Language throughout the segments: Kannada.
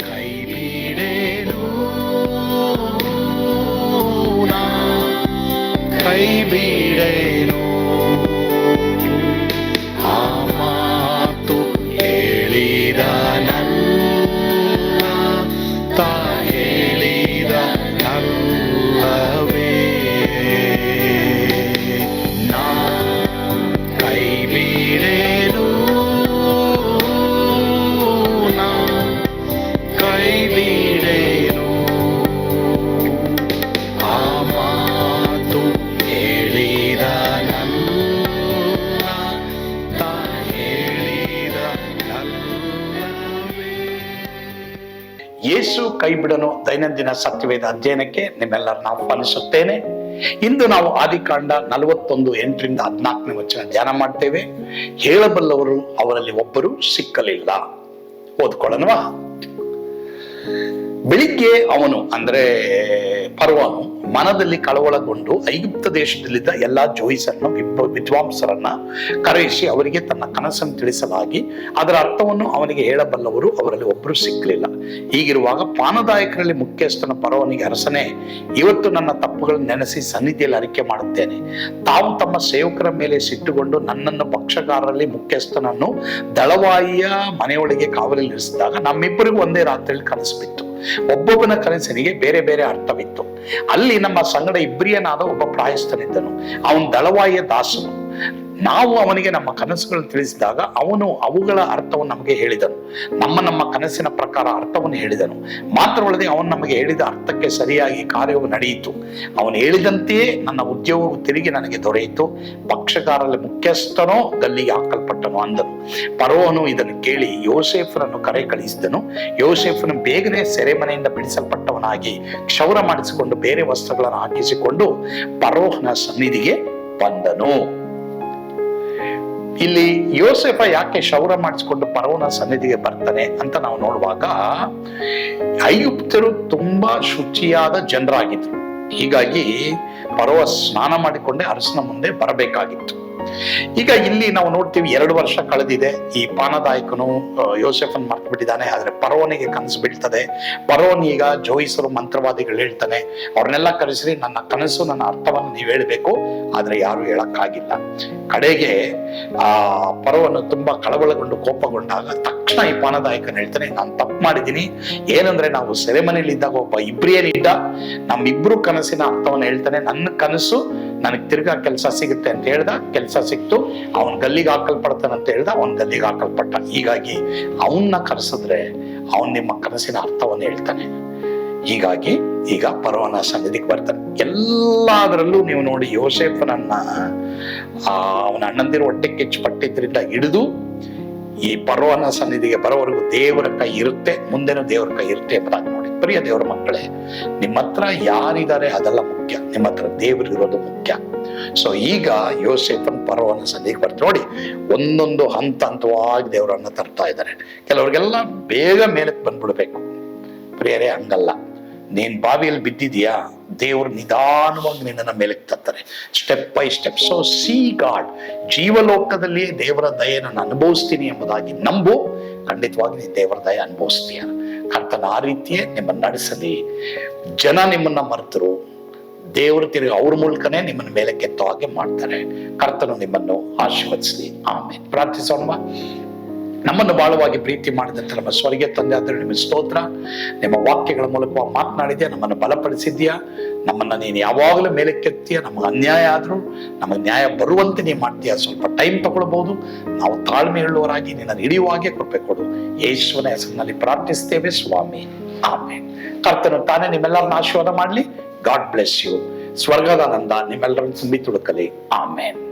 ಕೈ ಬಿಡೇನು ದೈನಂದಿನ ಸತ್ಯವೇದ ಅಧ್ಯಯನಕ್ಕೆ ನಿಮ್ಮೆಲ್ಲರನ್ನ ಆಹ್ವಾನಿಸುತ್ತೇನೆ ಇಂದು ನಾವು ಆದಿಕಾಂಡ ನಲವತ್ತೊಂದು ಎಂಟರಿಂದ ಹದಿನಾಲ್ಕನೇ ವಚನ ಧ್ಯಾನ ಮಾಡ್ತೇವೆ. ಹೇಳಬಲ್ಲವರು ಅವರಲ್ಲಿ ಒಬ್ಬರು ಸಿಕ್ಕಲಿಲ್ಲ. ಓದ್ಕೊಳ್ಳೋಣವಾ? ಬೆಳಿಗ್ಗೆ ಅವನು, ಅಂದ್ರೆ ಪರ್ವನು ಮನದಲ್ಲಿ ಕಳವಳಗೊಂಡು ಐಗುಪ್ತ ದೇಶದಲ್ಲಿದ್ದ ಎಲ್ಲಾ ಜೋಯಿಸರನ್ನು ವಿದ್ವ- ವಿದ್ವಾಂಸರನ್ನ ಕರೆಯಿಸಿ ಅವರಿಗೆ ತನ್ನ ಕನಸನ್ನು ತಿಳಿಸಲಾಗಿ, ಅದರ ಅರ್ಥವನ್ನು ಅವನಿಗೆ ಹೇಳಬಲ್ಲವರು ಅವರಲ್ಲಿ ಒಬ್ಬರು ಸಿಕ್ಕಲಿಲ್ಲ ಹೀಗಿರುವಾಗ ಪಾನದಾಯಕರಲ್ಲಿ ಮುಖ್ಯಸ್ಥನ ಪರವನಿಗೆ ಅರಸನೇ, ಇವತ್ತು ನನ್ನ ತಪ್ಪುಗಳನ್ನು ನೆನೆಸಿ ಸನ್ನಿಧಿಯಲ್ಲಿ ಅರಿಕೆ ಮಾಡುತ್ತೇನೆ. ತಾವು ತಮ್ಮ ಸೇವಕರ ಮೇಲೆ ಸಿಟ್ಟುಕೊಂಡು ನನ್ನನ್ನು ಪಕ್ಷಗಾರರಲ್ಲಿ ಮುಖ್ಯಸ್ಥನನ್ನು ದಳವಾಯಿಯ ಮನೆಯೊಳಗೆ ಕಾವಲಿ ನಿಲ್ಲಿಸಿದಾಗ ನಮ್ಮಿಬ್ಬರಿಗೂ ಒಂದೇ ರಾತ್ರಿಯಲ್ಲಿ ಕನಸು ಬಿತ್ತು. ಒಬ್ಬೊಬ್ಬನ ಕನಸಿನಿಗೆ ಬೇರೆ ಬೇರೆ ಅರ್ಥವಿತ್ತು. ಅಲ್ಲಿ ನಮ್ಮ ಸಂಗಡ ಇಬ್ರಿಯನಾದ ಒಬ್ಬ ಪ್ರಾಯಸ್ಥನಿದ್ದನು. ಅವನು ದಳವಾಯಿಯ ದಾಸನು. ನಾವು ಅವನಿಗೆ ನಮ್ಮ ಕನಸುಗಳನ್ನು ತಿಳಿಸಿದಾಗ ಅವನು ಅವುಗಳ ಅರ್ಥವನ್ನು ನಮಗೆ ಹೇಳಿದನು. ನಮ್ಮ ನಮ್ಮ ಕನಸಿನ ಪ್ರಕಾರ ಅರ್ಥವನ್ನು ಹೇಳಿದನು. ಮಾತ್ರವಲ್ಲದೆ ಅವನು ನಮಗೆ ಹೇಳಿದ ಅರ್ಥಕ್ಕೆ ಸರಿಯಾಗಿ ಕಾರ್ಯವು ನಡೆಯಿತು. ಅವನು ಹೇಳಿದಂತೆಯೇ ನನ್ನ ಉದ್ಯೋಗವು ತಿರುಗಿ ನನಗೆ ದೊರೆಯಿತು. ಪಕ್ಷಗಾರರಲ್ಲಿ ಮುಖ್ಯಸ್ಥನೋ ಗಲ್ಲಿಗೆ ಹಾಕಲ್ಪಟ್ಟನು ಅಂದನು. ಪರೋಹನು ಇದನ್ನು ಕೇಳಿ ಯೋಸೇಫನನ್ನು ಕರೆ ಕಳಿಸಿದನು ಯೋಸೇಫನು ಬೇಗನೆ ಸೆರೆಮನೆಯಿಂದ ಬಿಡಿಸಲ್ಪಟ್ಟವನಾಗಿ ಕ್ಷೌರ ಮಾಡಿಸಿಕೊಂಡು ಬೇರೆ ವಸ್ತ್ರಗಳನ್ನು ಹಾಕಿಸಿಕೊಂಡು ಪರೋಹನ ಸನ್ನಿಧಿಗೆ ಬಂದನು. ಇಲ್ಲಿ ಯೋಸೆಫ ಯಾಕೆ ಶೌರ ಮಾಡಿಸ್ಕೊಂಡು ಪರವನ ಸನ್ನಿಧಿಗೆ ಬರ್ತಾನೆ ಅಂತ ನಾವು ನೋಡುವಾಗ ಐಗುಪ್ತರು ತುಂಬಾ ಶುಚಿಯಾದ ಜನರಾಗಿದ್ರು. ಹೀಗಾಗಿ ಪರವ ಸ್ನಾನ ಮಾಡಿಕೊಂಡೆ ಅರಸನ ಮುಂದೆ ಬರಬೇಕಾಗಿತ್ತು. ಈಗ ಇಲ್ಲಿ ನಾವು ನೋಡ್ತೀವಿ ಎರಡು ವರ್ಷ ಕಳೆದಿದೆ. ಈ ಪಾನದಾಯಕನು ಯೋಸೆಫನ್ ಮರ್ತು ಬಿಟ್ಟಿದ್ದಾನೆ ಆದ್ರೆ ಪರೋನಿಗೆ ಕನಸು ಬಿಡ್ತದೆ ಪರೋನ್ ಈಗ ಜೋಯಿಸರು ಮಂತ್ರವಾದಿಗಳು ಹೇಳ್ತಾನೆ, ಅವ್ರನ್ನೆಲ್ಲ ಕರೆಸಿರಿ, ನನ್ನ ಕನಸು, ನನ್ನ ಅರ್ಥವನ್ನು ನೀವು ಹೇಳಬೇಕು, ಆದ್ರೆ ಯಾರು ಹೇಳಕ್ಕಾಗಿಲ್ಲ. ಕಡೆಗೆ, ಆ ಪರವನ್ನು ತುಂಬಾ ಕಳವಳಗೊಂಡು ಕೋಪಗೊಂಡಾಗ ತಕ್ಷಣ ಈ ಪಾನದಾಯಕನ್ ಹೇಳ್ತಾನೆ, ನಾನು ತಪ್ಪು ಮಾಡಿದ್ದೀನಿ. ಏನಂದ್ರೆ ನಾವು ಸೆರೆಮನೆಯಲ್ಲಿ ಇದ್ದಾಗ ಒಬ್ಬ ಇಬ್ರಿಯನಿದ್ದ, ನಮ್ಮಿಬ್ರು ಕನಸಿನ ಅರ್ಥವನ್ನು ಹೇಳ್ತಾನೆ, ನನ್ನ ಕನಸು ನನಗೆ ತಿರ್ಗಾ ಕೆಲಸ ಸಿಗುತ್ತೆ ಅಂತ ಹೇಳ್ದ, ಕೆಲಸ ಸಿಕ್ತು. ಅವನ್ ಗಲ್ಲಿಗೆ ಹಾಕಲ್ಪಡ್ತಾನೆ ಅಂತ ಹೇಳ್ದ, ಅವನ್ ಗಲ್ಲಿಗೆ ಹಾಕಲ್ಪಟ್ಟ. ಹೀಗಾಗಿ ಅವನ್ನ ಕರೆಸಿದ್ರೆ ಅವನ್ ನಿಮ್ಮ ಕನಸಿನ ಅರ್ಥವನ್ನು ಹೇಳ್ತಾನೆ. ಹೀಗಾಗಿ ಈಗ ಪರವನ ಸನ್ನಿಧಿಗೆ ಬರ್ತಾನೆ. ಎಲ್ಲದರಲ್ಲೂ ನೀವು ನೋಡಿ ಯೋಸೆಫನನ್ನ, ಆ, ಅವನ ಅಣ್ಣಂದಿರು ಹೊಟ್ಟೆ ಕಿಚ್ಚು ಪಟ್ಟಿದ್ರಿಂದ ಹಿಡಿದು ಈ ಪರ್ವನ ಸನ್ನಿಧಿಗೆ ಬರೋವರೆಗೂ ದೇವರ ಕೈ ಇರುತ್ತೆ, ಮುಂದೆನೂ ದೇವರ ಕೈ ಇರುತ್ತೆ ಎಂಬುದಾಗಿ ನೋಡಿ. ಪ್ರಿಯ ದೇವರ ಮಕ್ಕಳೇ, ನಿಮ್ಮ ಹತ್ರ ಯಾರಿದ್ದಾರೆ ಅದೆಲ್ಲ ಮುಖ್ಯ. ನಿಮ್ಮ ಹತ್ರ ದೇವರು ಇರೋದು ಮುಖ್ಯ. ಸೊ ಈಗ ಯೋಸೇಫನ್ ಪರ್ವನ ಸನ್ನಿಧಿಗೆ ಬರ್ತಾರೆ ನೋಡಿ, ಒಂದೊಂದು ಹಂತ ಹಂತವಾಗಿ ದೇವರನ್ನ ತರ್ತಾ ಇದ್ದಾರೆ. ಕೆಲವ್ರಿಗೆಲ್ಲ ಬೇಗ ಮೇಲಕ್ಕೆ ಬಂದ್ಬಿಡ್ಬೇಕು. ಪ್ರಿಯರೇ, ಹಂಗಲ್ಲ. ನೀನ್ ಬಾವಿಯಲ್ಲಿ ಬಿದ್ದಿದ್ಯಾ ದೇವರು ನಿಧಾನವಾಗಿ ನಿನ್ನ ಮೇಲಕ್ಕೆ ತತ್ತಾರೆ step by step so see God ಜೀವಲೋಕದಲ್ಲಿ ದೇವರ ದಯೆ ನಾನು ಅನುಭವಿಸ್ತೀನಿ ಎಂಬುದಾಗಿ ನಂಬು. ಖಂಡಿತವಾಗಿ ನೀನು ದೇವರ ದಯ ಅನುಭವಿಸ್ತೀಯ. ಕರ್ತನ ಆ ರೀತಿಯೇ ನಿಮ್ಮನ್ನು ನಡೆಸಲಿ. ಜನ ನಿಮ್ಮನ್ನ ಮರೆತರು. ದೇವರು ತಿರುಗಿ ಅವ್ರ ಮೂಲಕನೇ ನಿಮ್ಮನ್ನ ಮೇಲೆ ಕೆತ್ತೋ ಹಾಗೆ ಮಾಡ್ತಾರೆ. ಕರ್ತನು ನಿಮ್ಮನ್ನು ಆಶೀರ್ವದಿಸಲಿ. ಆಮೇಲೆ ಪ್ರಾರ್ಥಿಸೋಣ ನಮ್ಮನ್ನು ಬಾಳುವಾಗಿ ಪ್ರೀತಿ ಮಾಡಿದಂಥ ನಮ್ಮ ಸ್ವರ್ಗೆ ತಂದೆ ಆದರೆ ನಿಮ್ಮ ಸ್ತೋತ್ರ. ನಿಮ್ಮ ವಾಕ್ಯಗಳ ಮೂಲಕ ಮಾತನಾಡಿದ್ಯಾ, ನಮ್ಮನ್ನು ಬಲಪಡಿಸಿದ್ಯಾ, ನಮ್ಮನ್ನ ನೀನು ಯಾವಾಗಲೂ ಮೇಲಕ್ಕೆತ್ತೀಯ, ನಮಗೆ ಅನ್ಯಾಯ ಆದರೂ, ನಮಗೆ ನ್ಯಾಯ ಬರುವಂತೆ ನೀವು ಮಾಡ್ತೀಯ, ಸ್ವಲ್ಪ ಟೈಮ್ ತಗೊಳ್ಬಹುದು. ನಾವು ತಾಳ್ಮೆ ಹೇಳುವವರಾಗಿ ನಿನ್ನ ಹಿಡಿಯುವಾಗೆ ಕೃಪೆ ಕೊಡು. ಯೇಸುವನ ಹೆಸರಿನಲ್ಲಿ ಪ್ರಾರ್ಥಿಸ್ತೇವೆ ಸ್ವಾಮಿ. ಆಮೇಲೆ ಕರ್ತನು ತಾನೇ ನಿಮ್ಮೆಲ್ಲರನ್ನ ಆಶೀರ್ವಾದ ಮಾಡಲಿ. God bless you. ಸ್ವರ್ಗದಾನಂದ ನಿಮ್ಮೆಲ್ಲರನ್ನು ತುಂಬಿ ತುಡುಕಲಿ ಆಮೇನ್.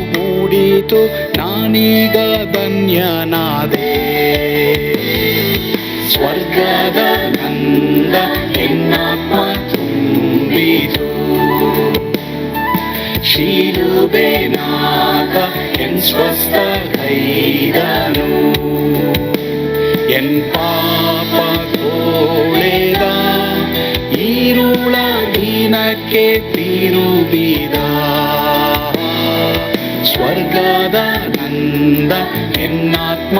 ನುಡಿತು ನಾನೀಗ ಧನ್ಯನಾದೆ ಸ್ವರ್ಗದ ನಂದ ಹೆಣ್ಣಾತ್ಮ ತುಂಬಿತು ಶಿಲುಬೆ ನಾಗ ಎನ್ ಸ್ವಸ್ಥ ಕೈದನು ಎನ್ ಪಾಪ ಕೋಳೆದ ಈರುಳ ದಿನಕ್ಕೆ ತಿರುಬಿದ ಸ್ವರ್ಗದ ನಂದ ಎನ್ನಾತ್ಮ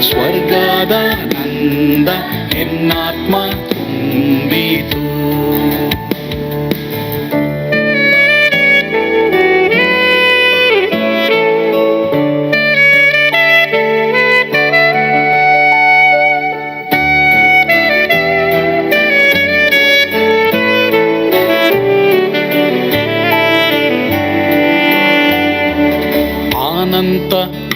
ಸ್ವರ್ಗದ ನಂದ ಎನ್ನಾತ್ಮ ತುಂಬಿತು ಆನಂತ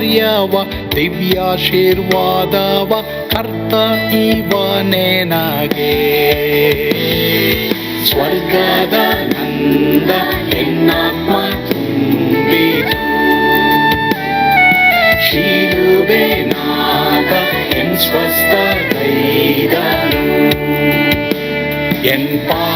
ಕಾರ್ಯವ ದಿವ್ಯಾಶೀರ್ವಾದವ ಕರ್ತ ಇವನೇ ನಾಗೆ ಸ್ವರ್ಗದ ನಂದ ಎನ್ನಾತ್ಮ ತುಂಬಿತು ಶಿಲುಬೆ ನಾಗ ಎನ್ ಸ್ವಸ್ಥ ಕೈದನು ಎನ್ ಪಾ